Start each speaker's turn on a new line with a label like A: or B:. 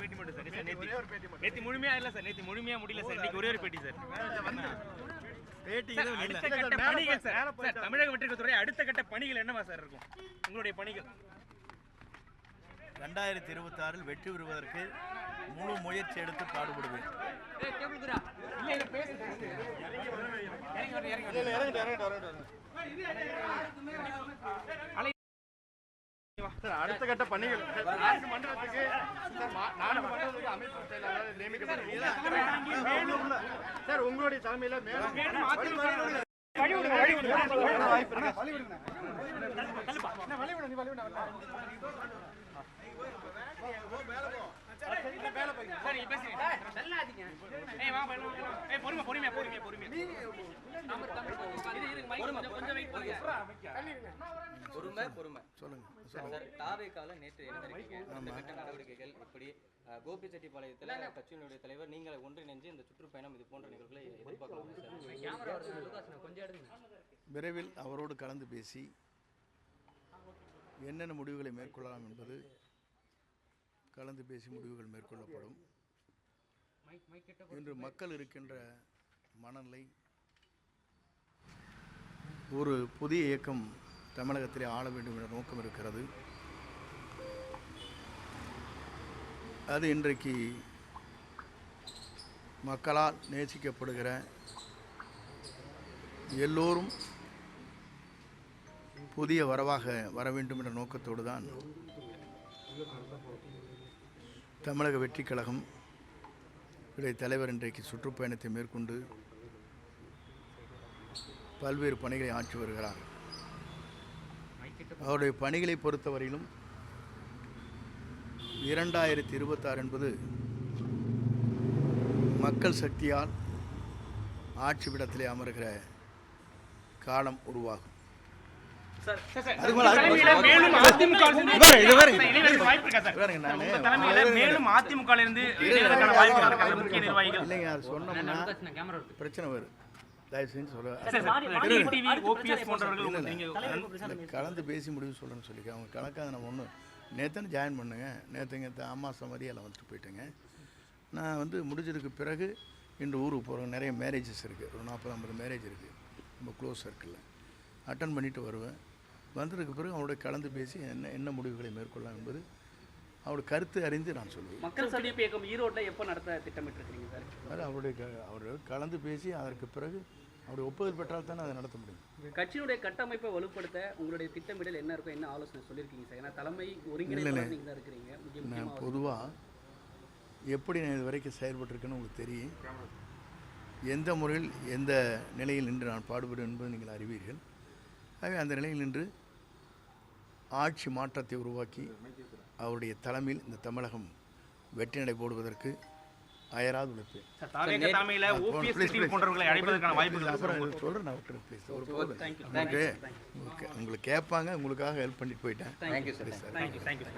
A: பேட்டி மட்டும் sir. Sir நேத்தி நேத்தி முழுமையா இல்ல சார் நேத்தி முழுமையா முடியல சார். இன்னைக்கு ஒரே ஒரு பேட்டி சார்.
B: பேட்டி
A: சார், அடுத்த கட்ட பணிகள் சார். சார் தமிழக வெற்றிக்கத்துறை அடுத்த கட்ட பணிகள் என்னவா சார் இருக்கும்? உங்களுடைய பணிகள்.
B: ரெண்டாயிரத்தி இருபத்தி ஆறில் வெற்றி பெறுவதற்கு முழு முயற்சி எடுத்து பாடுபடுவேன்.
A: இல்ல இல்ல பேசு இறங்கி
C: அடுத்த கட்ட பணிகள் நான்கு மண்டலத்துக்கு சார், மா- நான்கு மண்டலத்துக்கு அமைப்பு செயலாளர் சார் உங்களுடைய தலைமையில மேலும்
A: பொறுமை, பொறுமையா, பொறுமையா, பொறுமையா.
D: பொறுமை பொறுமை
B: சொல்லுங்க.
D: சார் தாவேக்கால நேற்று கட்ட நடவடிக்கைகள் இப்படி கோபிச்செட்டிப்பாளையத்தில் கட்சியினுடைய தலைவர் நீங்கள் ஒன்றிணைஞ்சு இந்த சுற்றுப்பயணம் இது போன்ற நிகழ்வுகளை எதிர்பார்க்கலாம் சார்?
B: விரைவில் அவரோடு கலந்து பேசி என்னென்ன முடிவுகளை மேற்கொள்ளலாம் என்பது கலந்து பேசி முடிவுகள் மேற்கொள்ளப்படும். இன்று மக்கள் இருக்கின்ற மனநிலை ஒரு புதிய இயக்கம் தமிழகத்திலே ஆள வேண்டும் என்ற நோக்கம் இருக்கிறது. அது இன்றைக்கு மக்களால் நேசிக்கப்படுகிற எல்லோரும் புதிய வரவாக வர வேண்டும் என்ற நோக்கத்தோடு தான் தமிழக வெற்றிக் கழகம் இடைய தலைவர் இன்றைக்கு சுற்றுப்பயணத்தை மேற்கொண்டு பல்வேறு பணிகளை ஆற்றி வருகிறார். அவருடைய பணிகளை பொறுத்தவரையிலும் இரண்டாயிரத்தி இருபத்தாறு என்பது மக்கள் சக்தியால் ஆட்சி விடத்திலே அமர்கிற காலம் உருவாகும். பிரச்சனை வரும். தயவு செஞ்சு சொல்ல கலந்து பேசி முடிவு சொல்கிறேன்னு சொல்லிக்க அவங்க கணக்காக நம்ம ஒன்று நேற்றுன்னு ஜாயின் பண்ணுங்க. நேற்றுங்க அம்மா சமதியெல்லாம் வந்துட்டு போயிட்டேங்க. நான் வந்து முடிஞ்சதுக்கு பிறகு இன்று ஊருக்கு போகிறேன் நிறைய மேரேஜஸ் இருக்குது ஒரு நாற்பது ஐம்பது மேரேஜ் இருக்குது ரொம்ப க்ளோஸ் சர்க்கிளில் அட்டன் பண்ணிட்டு வருவேன். வந்ததுக்கு பிறகு அவரோட கலந்து பேசி என்ன என்ன முடிவுகளை மேற்கொள்ளலாம் என்பது அவரோட கருத்து அறிந்து நான் சொல்லுவேன்.
E: மக்கள் சந்திப்பு இயக்கம் ஈரோட்டில் எப்போ நடத்த திட்டமிட்டிருக்கீங்க சார்?
B: அவருடைய அவர் கலந்து பேசி அதற்கு பிறகு அவருடைய ஒப்புதல் பெற்றால் தானே அதை நடத்த முடியும்.
E: கட்சியினுடைய கட்டமைப்பை வலுப்படுத்த உங்களுடைய திட்டமிடல் என்ன இருக்கும் என்ன ஆலோசனை சொல்லியிருக்கீங்க சார்? ஏன்னா தலைமை தான் இருக்கிறீங்க.
B: நான் பொதுவாக எப்படி நான் இது வரைக்கும் செயல்பட்டிருக்கேன்னு உங்களுக்கு தெரியும். எந்த முறையில் எந்த நிலையில் நின்று நான் பாடுபடுவேன் என்பது நீங்கள் அறிவீர்கள். ஆகவே அந்த நிலையில் நின்று ஆட்சி மாற்றத்தை உருவாக்கி அவருடைய தலைமையில் இந்த தமிழகம் வெற்றி நடை போடுவதற்கு அயராது உங்களுக்கு கேட்பாங்க உங்களுக்காக ஹெல்ப் பண்ணிட்டு போயிட்டேன்.